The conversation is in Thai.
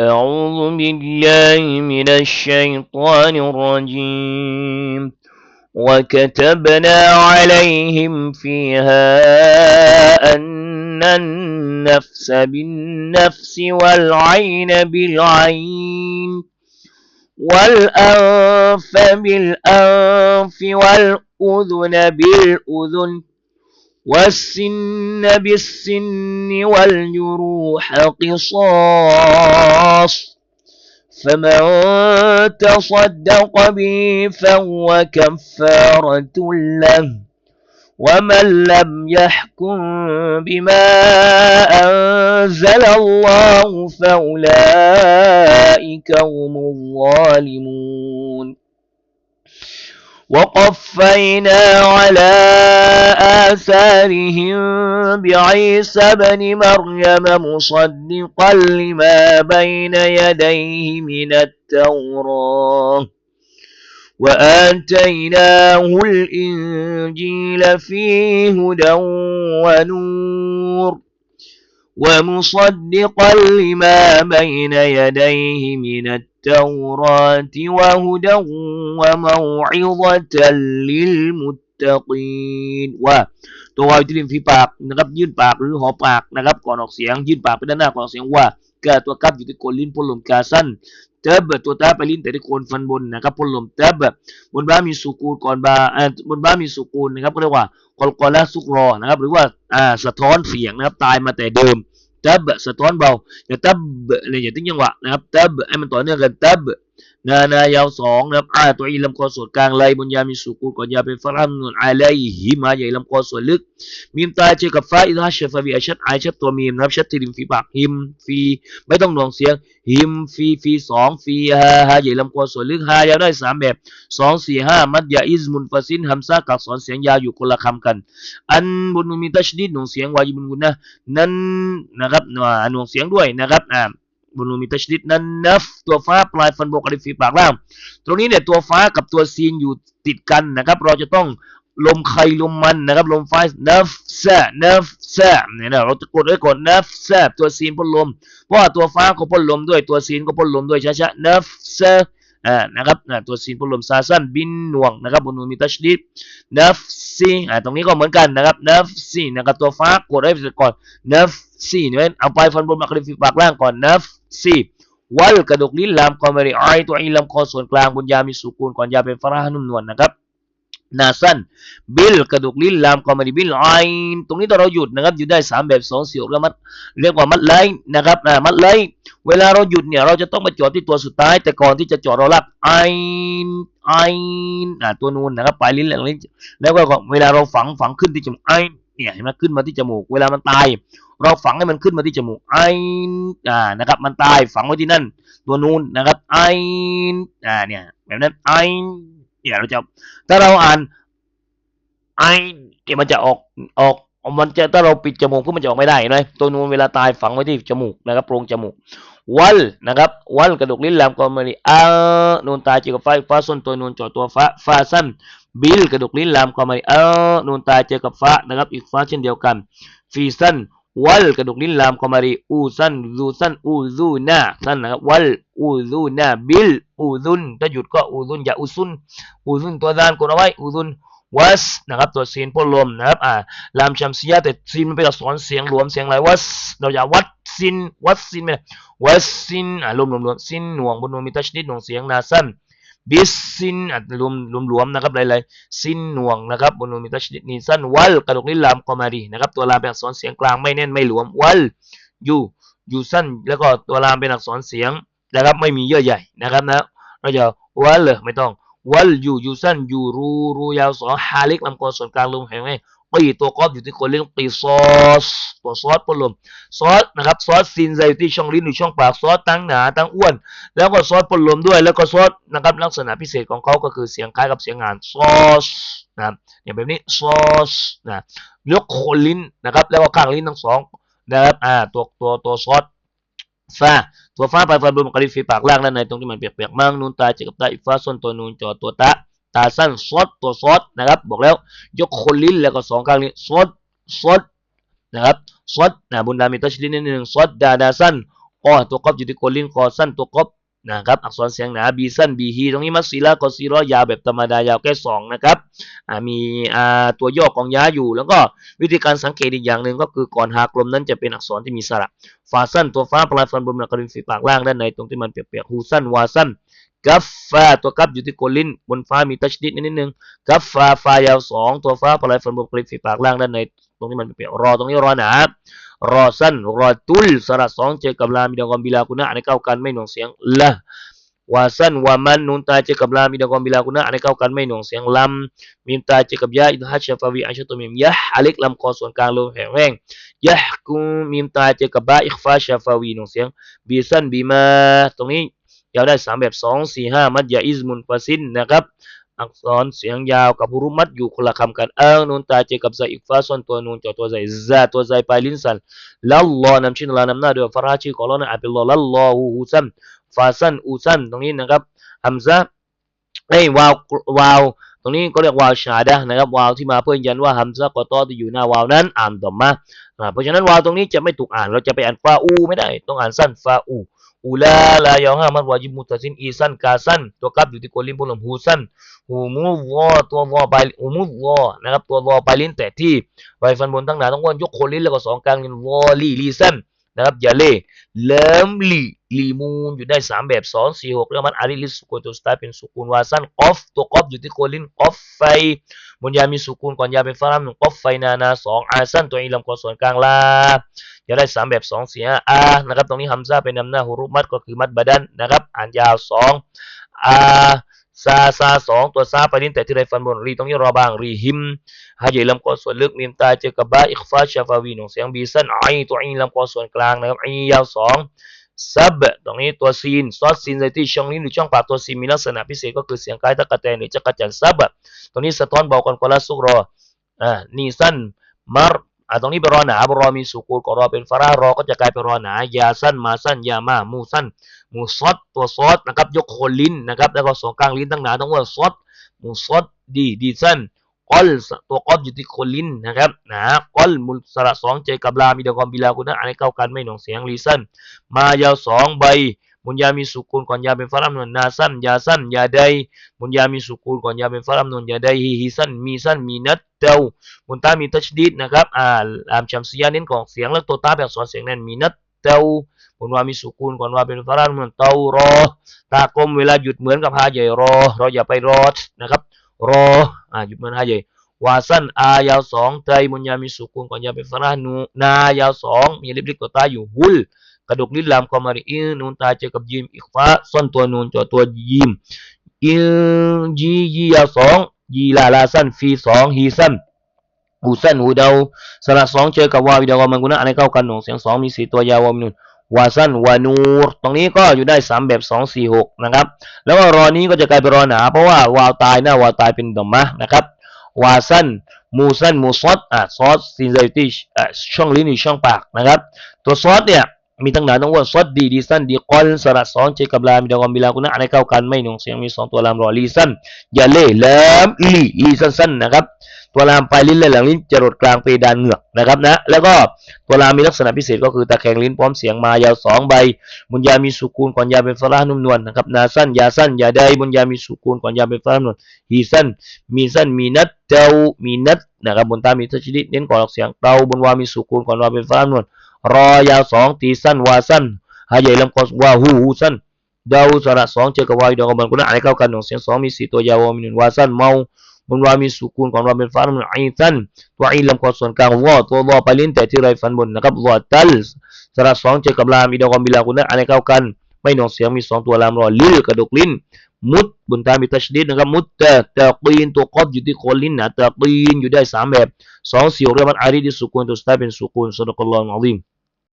أعوذ بالله من الشيطان الرجيم. وكتبنا عليهم فيها أن النفس بالنفس والعين بالعين والأنف بالأنف والأذن بالأذن. والسن بالسن والجروح قصاص فمن تصدق به فهو كفارة له ومن لم يحكم بما أنزل الله فأولئك هم الظالمون وقفينا على آثارهم بعيسى بن مريم مصدقا لما بين يديه من التوراة. وآتيناه الإنجيل فيه هدى ونور ومصدقا لما بين يديه من التوراة وهدى وموعظة للمتقين. ตกีนว่าตัววายที่ริมฝีปากนะครับยื่นปากหรือหอปากนะครับก่อนออกเสียงยื่นปากไปด้านหน้าก่อนออกเสียงว่าแก่ตัวกับอยู่ที่โคนลิ้นพ่นลมกาสั้นเตบตัวตาไปลิ้นแต่ที่โคนฟันบนนะครับพ่นลมเตบบนบ้ามีสุกูลก่อนบาอ่าบนบ้ามีสุกูลนะครับก็เรียกว่ากอลกอลาสุกรอนะครับหรือว่าอ่าสะท้อนเสียงนะครับตายมาแต่เดิมเตับสะท้อนเบาอย่าเตับเลยอย่าทิ้งจังหวะนะครับเตับให้มันต่อเนื่องกันตับ นานา ยาวสองนะครับอาตัวอีลำคอส่วนกลางไลบนยามีสุกูลก่อนยาเป็นฟรัมนุนอาไลหิมาใหญ่ลำคอส่วนลึก มีมตาเจอกับฟ้าอิราชฟาบีอาชัดไอชัดตัวมีมนะครับชัดที่ริมฝีปากหิมฟีไม่ต้องหน่วงเสียงหิมฟีฟีสองฟีฮาฮาใหญ่ลำคอส่วนลึกฮายาวได้สามแบบสองสี่ห้ามัดยาอิสมุนฟาซินฮัมซากักสอนเสียงยาวอยู่คนละคำกัน อันบนมีตัชดีดหน่วงเสียงวายิบุนกุนนะนั้นนะครับหน่วงเสียงด้วยนะครับอ่า บนมีตัชดิดนั้นนัฟตัวฟ้าปลายฟันโบกอลิฟีปากล่าง ตรงนี้เนี่ยตัวฟ้ากับตัวซีนอยู่ติดกันนะครับ เราจะต้องลมใครลมมันนะครับลมฟ้านัฟแซนัฟแซเนี่ยนะเราจะกดไว้ก่อนนัฟแซตัวซีนพ่นลม เพราะว่าตัวฟ้าก็พ่นลมด้วยตัวซีนก็พ่นลมด้วยช้าๆนัฟแซอ่านะครับตัวซีนพ่นลมซาซันบินหน่วงนะครับบนมีตัชดิดนัฟซีอ่าตรงนี้ก็เหมือนกันนะครับนัฟซีนะครับตัวฟ้ากดไว้ก่อนนัฟซีเนี่ยเอาไปฟันบนมากริฟปากล่างก่อนนัฟ ซีวัลกระดูกลิ้นลามกอมริไอตัวอีลำคอส่วนกลางบนยามีสุกูลก่อนยาเป็นฟรานุ่มนวลนะครับนาซันบิลกระดูกลิ้นลามกอมริบิลไอตรงนี้ตอนเราหยุดนะครับหยุดได้สามแบบสองเสียวแล้วมัดเรียกว่ามัดไลนะครับนะมัดไลเวลาเราหยุดเนี่ยเราจะต้องไปจอดที่ตัวสุดท้าย แต่ก่อนที่จะจอดเราลักไอไออ่าตัวนูนนะครับปลายลิ้นแหลงลิ้นแล้วก็เวลาเราฝังฝังขึ้นที่จมูกไอเนี่ยเห็นไหมขึ้นมาที่จมูก เวลามันตาย เราฝังให้มันขึ้นมาที่จมูกไออ่านะครับ มันตายฝังไว้ที่นั่น ตัวนูนนะครับไออ่าเนี่ยแบบนั้นไอเนี่ยเราจะถ้าเราอ่านไอเนี่ยมันจะออกออกมันจะถ้าเราปิดจมูกก็มันจะออกไม่ได้เห็นไหมตัวนูนเวลาตายฝังไว้ที่จมูกนะครับโพรงจมูกวัลนะครับวัลกระดูกลิ้นแหลมก็มาลีอานูนตายเจอกับไฟฟ้าส้นตัวนูนจ่อตัวฟ้าฟ้าสั้นบิลกระดูกลิ้นแหลมก็มาลีอานูนตายเจอกับฟ้านะครับอีกฟ้าเช่นเดียวกันฟีสั้น วัลกระดูกลิ้นลามคอมารีอูซันซูซันอูซูนาสั้นนะครับวัลอูซูนาบิลอูซุนถ้าหยุดก็อูซุนอย่าอูซุนอูซุนตัวด้านกดเอาไว้อูซุนวัสนะครับตัวซีนพ่นลมนะครับอ่าลามชัมซียาแต่ซีนมันเป็นอักษรเสียงรวมเสียงอะไรวัสเราอย่าวัดซินวัดซินไม่ได้วัสซินอ่ารวมรวมรวมซินหน่วงบนนวมีตัชนิดหน่วงเสียงนาสั้น บิสซินอ่ารวมรวมรวมนะครับหลายๆซินหน่วงนะครับบนนมีตัชนิดนีสั้นวัลกระดกนิลามคอมารีนะครับตัวลามเป็นอักษรเสียงกลางไม่แน่นไม่หลวมวัลยูยูสั้นแล้วก็ตัวลามเป็นอักษรเสียงนะครับไม่มีเยื่อใหญ่นะครับนะเราจะวัลเลยไม่ต้องวัลยูยูสั้นยูรูรูยาวสองฮาลิกลำคอส่วนกลางลงแห่งีตัวกอบอยู่ที่คนเลี้ยงปีซอสตัวซอสปลมซอสนะครับซอสซินไซอยู่ที่ช่องลิ้นหรือช่องปากซอสตั้งหนาตั้งอ้วน แล้วก็ซอสปลมด้วย แล้วก็ซอสนะครับลักษณะพิเศษของเขาก็คือเสียงคล้ายกับเสียงงานซอสนะอย่างแบบนี้ซอสนะยกโคนลิ้นนะครับ แล้วก็ข้างลิ้นทั้งสองนะครับอ่าตัวตัวตัวซอสฟ้าตัวฟ้าไปฟันบนกระดิ่งฟีปากล่างด้านในตรงที่มันเปียกๆมั่งนูนตาเจอกับตาอีกฟ้าส่วนตัวนูนจอตัวตา ตาสั้นซอสตัวซอสนะครับ บอกแล้วยกคนลิ้นแล้วก็สองข้างนี้ซอสซอสนะครับซอสนะบุญดามีตัชลินนิดนึงซอสดาดาสั้นโอกอตัวกอบอยู่ที่คนลิ้นกอสั้นตัวกอบนะครับอักษรเสียงหนาบีสั้นบีฮีตรงนี้มัสซีละกอซีรอยาวแบบธรรมดายาวแค่สองนะครับมีอ่าตัวย่อของยาอยู่ แล้วก็วิธีการสังเกตอีกอย่างหนึ่งก็คือก่อนหากลมนั้นจะเป็นอักษรที่มีสระฝาสั้นตัวฟ้าปลายฟันบนหนักกระดินฝีปากล่างด้านในตรงที่มันเปียกๆหูสั้นวาสั้น กัฟฟาตัวกัฟอยู่ที่โคนลิ้นบนฟ้ามีตัชดิดนิดนึงกัฟฟาฟายาวสองตัวฟ้าปลายฟันบนกระดินฝีปากล่างด้านในตรงที่มันเปียกรอตรงนี้รอหนารอสั้นรอตุลสระสองเจอกับลามีดองกอมบิลาคุณะในเก้ากันไม่หน่วงเสียงละวาสั้นวามันนุนตาเจอกับลามีดองกอมบิลาคุณะในเก้ากันไม่หน่วงเสียงลำมีมตาเจอกับยาอินฮัชฟาวีอัชตุมิมยะอเล็กลำคอส่วนกลางลมแห้งแรงยะกุมีมตาเจอกับบาอิฟาชฟาวีหน่วงเสียงบีสั้นบีมาตรงนี้ ยาวได้สามแบบสองสี่ห้ามัดยาอิซมุนฟาซินนะครับอักษรเสียงยาวกับฮุรุมัดอยู่คนละคำกันเอิงนูนตาเจกับไซอิกฟาส่วนตัวนูนจอตัวไซซาตัวไซปลายลิ้นสันแล้วลอนำชื่อลานำหน้าด้วยฟาราชื่อของเรานะอับดุลลอฮ์ลัลลอฮูฮุซัมฟาซันอูซันตรงนี้นะครับฮัมซะไอ้วาววาวตรงนี้ก็เรียกวาวชาดะนะครับวาวที่มาเพื่อยันว่าฮัมซะกอตอที่อยู่หน้าวาวนั้นอ่านต่อมาเพราะฉะนั้นวาวตรงนี้จะไม่ถูกอ่านเราจะไปอ่านฟาอูไม่ได้ต้องอ่านสั้นฟาอู อูลาลายองห้ามันวาจิมุตัสินอีซันกาซันตัวกับอยู่ที่โกลิมพลมฮูซันหูมูวอตัววอไปหูมูวอนะครับตัววอไปลิ้นแต่ที่ไวฟันบนทั้งหนาต้องว่ายกโคลิ้นแล้วก็สองกลางเป็นวอลีลีซันนะครับอย่าเล่เลิมลีลีมูนอยู่ได้สามแบบสองสี่หกแล้วมันอาริลิสุกุนตัวสตาร์เป็นสุกุนวาซันออฟตัวกอฟอยู่ที่โคลินออฟไฟบนยามีสุกุนก่อนยาเป็นฟารามหนึ่งออฟไฟนานาสองอาซันตัวอีลำกอส่วนกลางลา จะได้สามแบบสองเสียอานะครับตรงนี้ฮัมซาเป็นนำหน้าฮุรุมัดก็คือมัดบาดันนะครับอ่านยาวสองอาซาซาสองตัวซาไปลิ้นแต่ที่ไรฟันบนรีตรงนี้รอบางรีหิมฮะใหญ่ลำคอส่วนลึกมีมตาเจอกับบาอิกฟาชาฟาวีหนงเสียงบีซันไอตัวอีลำคอส่วนกลางนะครับไอยาวสองซับตรงนี้ตัวซีนซอสซีนในที่ช่องลิ้นหรือช่องปากตัวซีนมีลักษณะพิเศษก็คือเสียงคล้ายตะกะแตนหรือจักรจันซับตรงนี้สะท้อนเบากว่าคนละสุกรออ่านี่สั้นมาร อ่าตรงนี้เป็นรอหนารอมีสุกูลก็รอเป็นฟารารอก็จะกลายเป็นรอหนายาสั้นมาสั้นยามามูสั้นมูซอดตัวซอดนะครับยกโคนลิ้นนะครับแล้วก็สองกลางลิ้นตั้งหนาต้องว่าซอดมูซอดดีดีสั้นกอลตัวกอลอยู่ที่โคนลิ้นนะครับนะกอลมุลสระสองเจกับลามีดความบิลาคุณนะอันนี้เข้ากันไม่หน่วงเสียงลีสั้นมายาวสองใบ มุนยามีสุกูลก่อนยาเป็นฟารามนวลนาสั้นยาสั้นยาใดมุนยามีสุกูลก่อนยาเป็นฟารามนวลยาใดฮีฮีสั้นมีสั้นมีนัดเตามุนตามีทัชดีดนะครับอ่าอามชัมซียาเน้นของเสียงแล้วตัวตาแบบสอนเสียงนั้นมีนัดเตามุนวามีสุกูลก่อนว่าเป็นฟารามนวลเตารอตากลมเวลาหยุดเหมือนกับฮาใหญ่รอ เราอย่าไปรอนะครับรออ่าหยุดเหมือนฮาใหญ่วาสั้นอายาวสองใจมุนยามีสุกูลก่อนยาเป็นฟารานูนายาวสองมีลิบลิกตัวตาอยู่หุล กระดูกลิ้นลำคอมารีอินนูนตาเจอกับยิมอีกฟ้าส้นตัวนูนจอตัวยิมอินจียียาสองยีลาลาสั้นฟีสองฮีสั้นอูสั้นอูดาวสระสองเจอกับวาวิดาวมังกุนะอะไรเข้ากันหนึ่งเสียงสองมีสี่ตัวยาวามินุนวาสั้นวานูรตรงนี้ก็อยู่ได้สามแบบสองสี่หกนะครับ แล้วก็รอนี้ก็จะกลายเป็นรอหนา เพราะว่าวาวตายหน้าวาวตายเป็นดมมะนะครับวาสั้นมูสั้นมูซอสอะซอสซินไซติชอะช่องลิ้นหรือช่องปากนะครับ ตัวซอสเนี่ย มีตั้งหนาต้องว่าซอดดีดีสั้นดีกอลสระสองเจกับลามมีดาวมีลากุนะอะไรเข้ากันไม่หนงเสียงมีสองตัวลามรอลีสั้นอย่าเล่แหลมลีลีสั้นๆนะครับ ตัวลามปลายลิ้นและหลังลิ้นจรดกลางเพดานเหงือกนะครับนะแล้วก็ตัวลามมีลักษณะพิเศษก็คือตะแคงลิ้นพร้อมเสียงมายาวสองใบบุญยามีสุกูลก่อนยาเป็นฟารานุ่มนวลนะครับนาสั้นยาสั้นยาใดบุญยามีสุกูลก่อนยาเป็นฟารานุ่มนวลฮีสั้นมีสั้นมีนัดเตามีนัดนะครับบนตามีทัชดิเน้นก่อนออกเสียงเตาบนวามีสุกูลก่อนวาเป็นฟารานุ่มนวล รอยาวสองตีสั้นวาสั้นหายใหญ่ลำคอวาหูหูสั้นดาวสระสองเจอกับวายดอกมันก็น่าอะไรเข้ากันหนึ่งเสียงสองมีสี่ตัวยาวมีหนึ่งวาสั้นเมาบนวามีสุกูลของเราเป็นฟ้ามันไอสั้นตัวไอลำคอส่วนกลางวอตัววอไปลิ้นแต่ที่ไรฟันบนนะครับวอตัลสระสองเจอกับลามีดอกมีลาคุนอะไรเข้ากัน ไม่หนองเสียงมีสองตัวลามรอลิ้นกระดกลิ้นมุดบนตามีตัชดีดนะครับมุดแต่แต่ปีนตัวกอบอยู่ที่โคนลิ้นนะแต่ปีนอยู่ได้สามแบบสองเสี่เรียกมันอารีที่สุกุลตัวสตาเป็นสุกุลสุดกลอฮ์อัลลอฮ์